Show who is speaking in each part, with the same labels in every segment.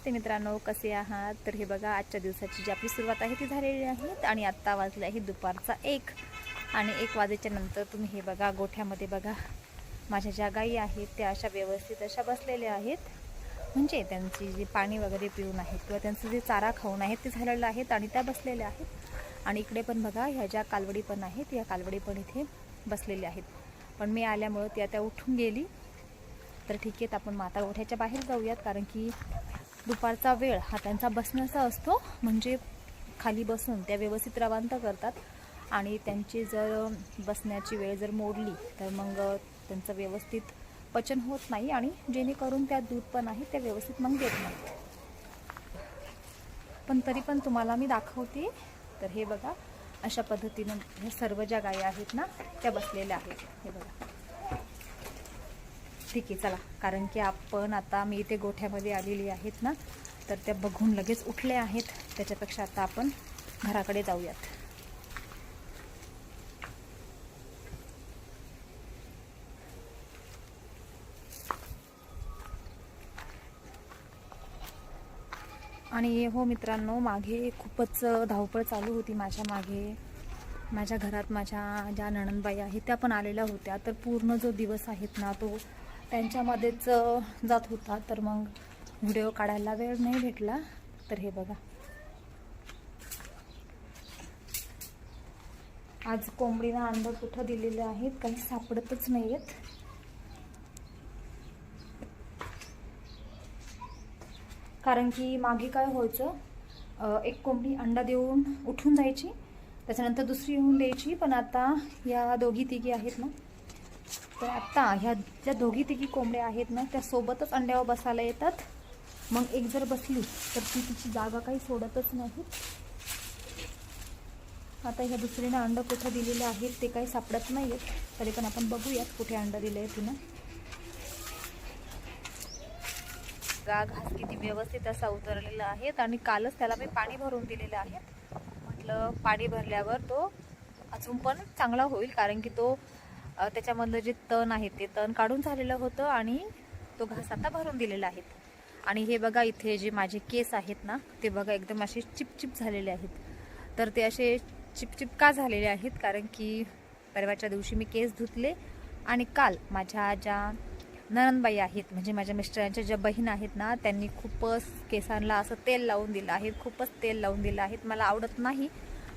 Speaker 1: नमस्ते मित्रांनो कसे आहात? तर हे बघा आजच्या दिवसाची जी आपली सुरुवात आहे ती झालेली आहे आणि आत्ता वाजले आहे दुपारचा एक. आणि एक वाजेच्या नंतर तुम्ही हे बघा गोठ्यामध्ये बघा माझ्या ज्या गायी आहेत त्या अशा व्यवस्थित अशा बसलेल्या आहेत. म्हणजे त्यांची जी पाणी वगैरे पिऊन आहेत किंवा त्यांचं जे चारा खाऊन आहेत ते झालेलं आहेत आणि त्या बसलेल्या आहेत. आणि इकडे पण बघा ह्या ज्या कालवडी पण आहेत या कालवडी पण इथे बसलेल्या आहेत. पण मी आल्यामुळं त्या त्या उठून गेली. तर ठीक आहे आपण माता गोठ्याच्या बाहेर जाऊयात कारण की दुपारचा वेळ हा त्यांचा बसण्याचा असतो. म्हणजे खाली बसून त्या व्यवस्थित रवांत करतात. आणि त्यांची जर बसण्याची वेळ जर मोडली तर मग त्यांचं व्यवस्थित पचन होत नाही आणि जेणेकरून त्या दूध पण आहे त्या व्यवस्थित मग देत नाही. पण तरी पण तुम्हाला मी दाखवते. तर हे बघा अशा पद्धतीनं ह्या सर्व ज्या गायी आहेत ना त्या बसलेल्या आहेत. हे बघा. ठीक आहे चला. कारण की आपण आता मी इथे गोठ्यामध्ये आलेली आहेत ना तर त्या बघून लगेच उठले आहेत. त्याच्यापेक्षा आता आपण घराकडे जाऊयात. आणि हो मित्रांनो मागे खूपच धावपळ चालू होती माझ्या मागे. माझ्या घरात माझ्या ज्या नणंदबाई आहेत त्या पण आलेल्या होत्या. तर पूर्ण जो दिवस आहेत ना तो त्यांच्यामध्येच जात होता. तर मग व्हिडिओ काढायला वेळ नाही भेटला. तर हे बघा. आज कोंबडीनं अंडं कुठं दिलेले आहेत? काही सापडतच नाही आहेत कारण की मागे काय व्हायचं? एक कोंबडी अंडा देऊन उठून जायची त्याच्यानंतर दुसरी येऊन द्यायची. पण आता या दोघी तिघी आहेत ना तर आत्ता ह्या ज्या दोघी तिघी कोंबड्या आहेत ना त्या सोबतच अंड्यावर बसायला येतात. मग एक जर बसली तर ती तिची जागा काही सोडतच नाही. आता ह्या दुसरीनं अंडं कुठं दिलेलं आहेत ते काही सापडत नाही आहेत तरी पण आपण बघूयात कुठे अंडं दिलं आहे तिनं. गा घास किती व्यवस्थित असा उतरलेला आहेत आणि कालच त्याला मी पाणी भरून दिलेलं आहे. म्हटलं पाणी भरल्यावर तो अजून पण चांगला होईल कारण की तो त्याच्यामधलं जे तण आहे ते तण काढून झालेलं होतं आणि तो घास आता भरून दिलेला आहे. आणि हे बघा इथे जे माझे केस आहेत ना ते बघा एकदम असे चिपचिप झालेले आहेत. तर ते असे चिपचिप का झालेले आहेत? कारण की परवाच्या दिवशी मी केस धुतले आणि काल माझ्या ज्या ननंदबाई आहेत म्हणजे माझ्या मिस्टरांच्या ज्या बहीण आहेत ना त्यांनी खूपच केसांना असं तेल लावून दिलं आहे. खूपच तेल लावून दिलं आहेत मला आवडत नाही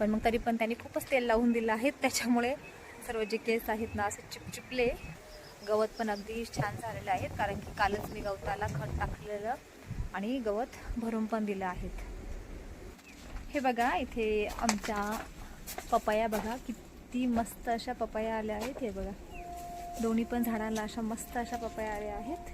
Speaker 1: पण मग तरी पण त्यांनी खूपच तेल लावून दिलं आहे. त्याच्यामुळे सर्व जे केस आहेत ना असे चिपचिपले गवत पण अगदी छान झालेले आहेत कारण की कालच मी गवताला खत टाकलेलं आणि गवत भरून पण दिलं आहेत. हे बघा इथे आमच्या पपया बघा किती मस्त अशा पपया आल्या आहेत. हे बघा दोन्ही पण झाडांना अशा मस्त अशा पपया आल्या आहेत.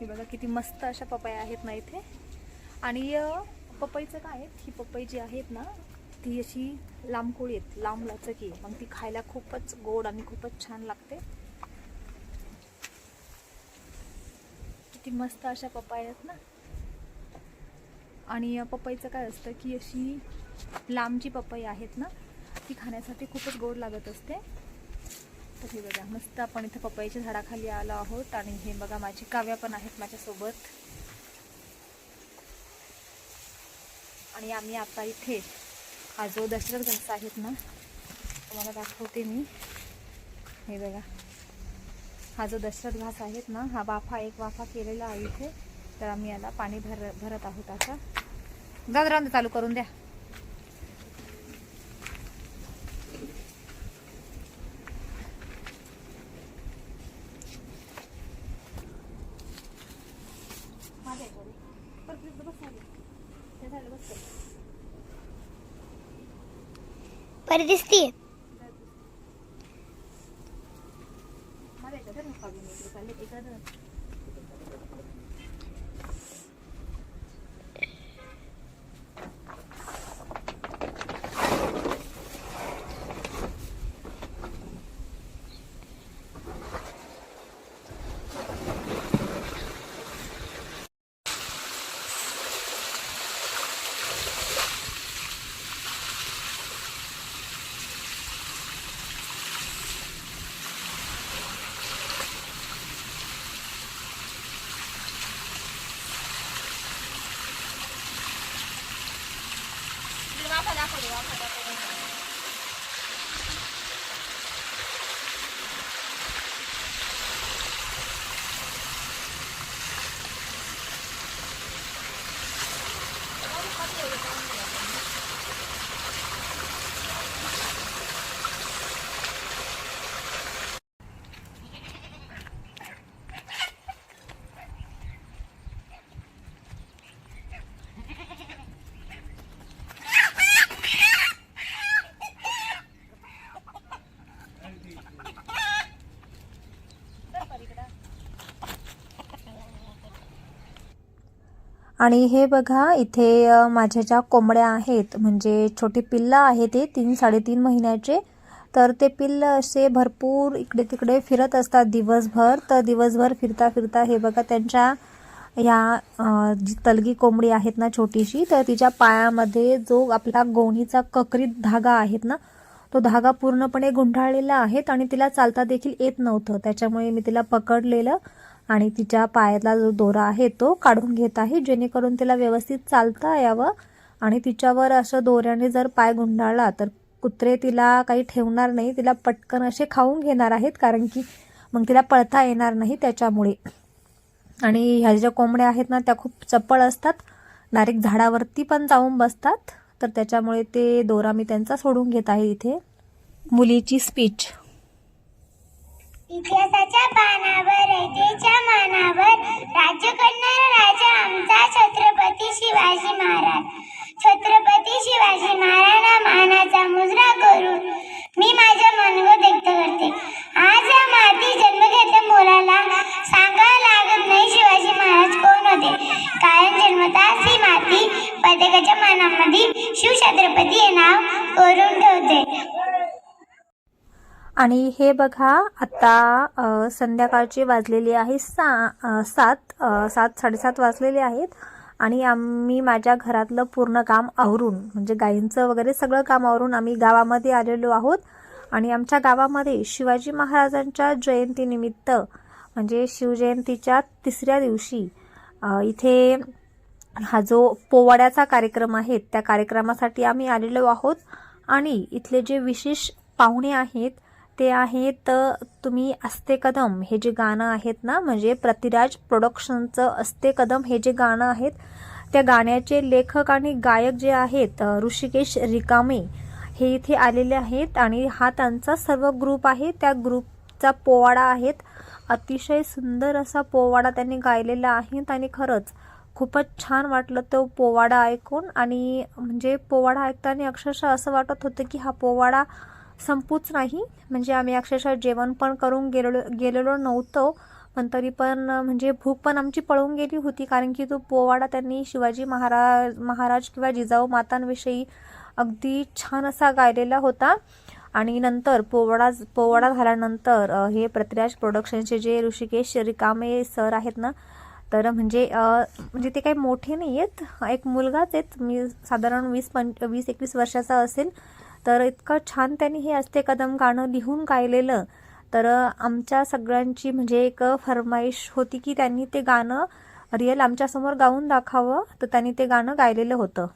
Speaker 1: हे बघा किती मस्त अशा पपया आहेत ना इथे. आणि पपईचं काय आहेत ही पपई जी आहेत ना ती अशी लांबकोळी आहेत लांब लचकी मग ती खायला खूपच गोड आणि खूपच छान लागते. किती मस्त अशा पपाया आहेत ना. आणि पपईचं काय असतं की अशी लांबची पपई आहेत ना ती खाण्यासाठी खूपच गोड लागत असते. तर हे बघा मस्त आपण इथे पपईच्या झाडाखाली आलो आहोत आणि हे बघा माझी काव्या पण आहेत माझ्यासोबत. आणि आम्ही आता इथे हा जो दशरथ घास आहेत ना तुम्हाला दाखवते मी. हे बघा. हा जो दशरथ घास आहेत ना हा वाफा एक वाफा केलेला आहे इथे. तर आम्ही याला पाणी भर भरत आहोत आता. जा चालू करून द्या माझ्या याच्यावर. परत इथं बस खाली. हे झालं, बस खाली.
Speaker 2: बरी दिसती
Speaker 1: माझ्या आणि हे बघा इथे माझ्या ज्या कोंबड्या आहेत म्हणजे छोटे पिल्लं आहे ते तीन साडेतीन महिन्याचे तर ते पिल्लं असे भरपूर इकडे तिकडे फिरत असतात दिवसभर. तर दिवसभर फिरता फिरता हे बघा त्यांच्या या जी तलगी कोंबडी आहेत ना छोटीशी तर तिच्या पायामध्ये जो आपला गोणीचा ककरीत धागा आहेत ना तो धागा पूर्णपणे गुंढाळलेला आहे आणि तिला चालता देखील येत नव्हतं. त्याच्यामुळे मी तिला पकडलेलं आणि तिच्या पायातला जो दोरा आहे तो काढून घेत आहे जेणेकरून तिला व्यवस्थित चालता यावं. आणि तिच्यावर असं दोऱ्याने जर पाय गुंडाळला तर कुत्रे तिला काही ठेवणार नाही. तिला पटकन असे खाऊन घेणार आहेत कारण की मग तिला पळता येणार नाही त्याच्यामुळे. आणि ह्या ज्या कोंबड्या आहेत ना त्या खूप चपळ असतात. डायरेक्ट झाडावरती पण जाऊन बसतात. तर त्याच्यामुळे ते दोरा मी त्यांचा सोडून घेत आहे इथे. मुलीची स्पीच
Speaker 2: इतिहासाच्या पानावर ऐतेच्या मानावर राज्य करणारा राजा आमचा छत्रपती शिवाजी महाराज. छत्रपती शिवाजी महाराजांना मानाचा मुजरा करून मी माझ्या मनगत व्यक्त करते. आज या माती जन्म घेतल्या मुलाला सांगायला लागत नाही शिवाजी महाराज कोण होते. कारण जन्मताच ही माती प्रत्येकाच्या मनामध्ये शिवछत्रपती हे नाव करून ठेवते.
Speaker 1: आणि हे बघा आता संध्याकाळची वाजलेली आहे सा सात सात साडेसात वाजलेले आहेत. आणि आम्ही माझ्या घरातलं पूर्ण काम आवरून म्हणजे गायींचं वगैरे सगळं काम आवरून आम्ही गावामध्ये आलेलो आहोत. आणि आमच्या गावामध्ये शिवाजी महाराजांच्या जयंतीनिमित्त म्हणजे शिवजयंतीच्या तिसऱ्या दिवशी इथे हा जो पोवाड्याचा कार्यक्रम आहे त्या कार्यक्रमासाठी आम्ही आलेलो आहोत. आणि इथले जे विशेष पाहुणे आहेत ते आहेत तुम्ही असते कदम हे जे गाणं आहेत ना म्हणजे प्रतिराज प्रोडक्शनचं असते कदम हे जे गाणं आहेत त्या गाण्याचे लेखक आणि गायक जे आहेत ऋषिकेश रिकामे हे इथे आलेले आहेत आणि हा त्यांचा सर्व ग्रुप आहे. त्या ग्रुपचा पोवाडा आहेत. अतिशय सुंदर असा पोवाडा त्यांनी गायलेला आहे आणि खरंच खूपच छान वाटलं तो पोवाडा ऐकून. आणि म्हणजे पोवाडा ऐकताना अक्षरशः असं वाटत होतं की हा पोवाडा संपूच नाही. म्हणजे आम्ही अक्षरशः जेवण पण करून गेलेलो गेलेलो नव्हतो. पण तरी पण म्हणजे भूक पण आमची पळून गेली होती. कारण की तो पोवाडा त्यांनी शिवाजी महाराज महाराज किंवा जिजाऊ मातांविषयी अगदी छान असा गायलेला होता. आणि नंतर पोवाडा पोवाडा झाल्यानंतर हे पृथ्वीराज प्रोडक्शनचे जे ऋषिकेश रिकामे सर आहेत ना तर म्हणजे म्हणजे ते काही मोठे नाही आहेत एक मुलगाच आहेत. मी साधारण वीस पंच वीस एकवीस वर्षाचा असेल. तर इतकं छान त्यांनी हे असते कदम गाणं लिहून गायलेलं. तर आमच्या सगळ्यांची म्हणजे एक फरमाईश होती की त्यांनी ते गाणं रिअल आमच्यासमोर गाऊन दाखवावं तर त्यांनी ते गाणं गायलेलं होतं.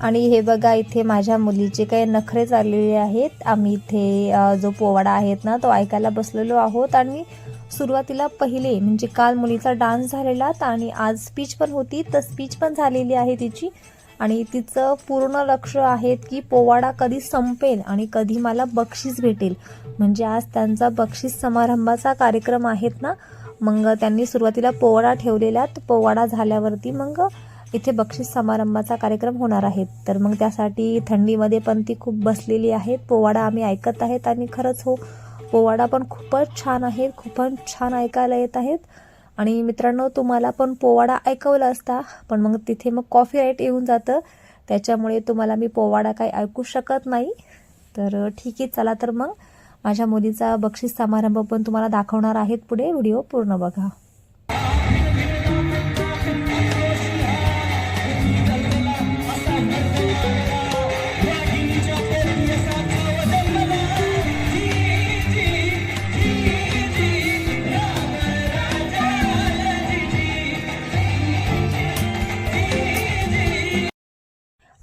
Speaker 1: आणि हे बघा इथे माझ्या मुलीचे काही नखरे चाललेले आहेत. आम्ही इथे जो पोवाडा आहेत ना तो ऐकायला बसलेलो आहोत. आणि सुरुवातीला पहिले म्हणजे काल मुलीचा डान्स झालेला आणि आज स्पीच पण होती. तर स्पीच पण झालेली आहे तिची. आणि तिचं पूर्ण लक्ष आहे की पोवाडा कधी संपेल आणि कधी मला बक्षीस भेटेल. म्हणजे आज त्यांचा बक्षीस समारंभाचा कार्यक्रम आहेत ना मग त्यांनी सुरुवातीला पोवाडा ठेवलेला पोवाडा झाल्यावरती मग इथे बक्षीस समारंभाचा कार्यक्रम होणार आहेत तर मग त्यासाठी थंडीमध्ये पण ती खूप बसलेली आहेत पोवाडा आम्ही ऐकत आहेत आणि खरंच हो पोवाडा पण खूपच छान आहे खूपच छान ऐकायला येत आहेत. आणि मित्रांनो तुम्हाला पण पोवाडा ऐकवला असता पण मग तिथे मग कॉफी राईट येऊन जातं. त्याच्यामुळे तुम्हाला मी पोवाडा काही ऐकू शकत नाही. तर ठीक आहे चला तर मग. माझ्या मुलीचा बक्षीस समारंभ पण तुम्हाला दाखवणार आहेत पुढे. व्हिडिओ पूर्ण बघा.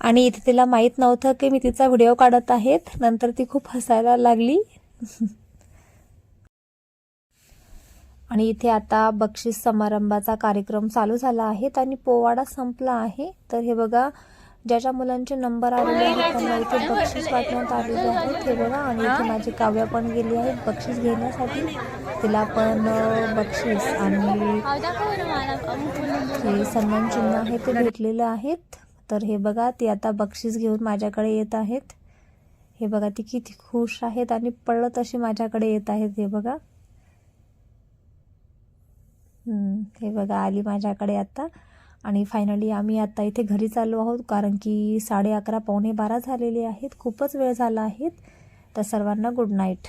Speaker 1: आणि इथे तिला माहीत नव्हतं की मी तिचा व्हिडिओ काढत आहेत. नंतर ती खूप हसायला लागली. आणि इथे आता बक्षीस समारंभाचा कार्यक्रम चालू झाला आहे आणि पोवाडा संपला आहे. तर हे बघा ज्या ज्या मुलांचे नंबर आलेले आहेत त्यांना इथे बक्षीस वाटण्यात आलेले आहेत. हे बघा आणि इथे माझी काव्या पण गेली आहे बक्षीस घेण्यासाठी. तिला पण बक्षीस. आणि हे सन्मान चिन्ह आहे ते भेटलेलं आहेत. तर हे बघा ती आता बक्षीस घेऊन माझ्याकडे येत आहेत. हे बघा ती किती खुश आहेत आणि पळत अशी माझ्याकडे येत आहेत. हे बघा. हे बघा आली माझ्याकडे आता. आणि फायनली आम्ही आता इथे घरी चाललो आहोत कारण की साडे अकरा पावणे बारा झालेले आहेत. खूपच वेळ झाला आहे. तर सर्वांना गुड नाईट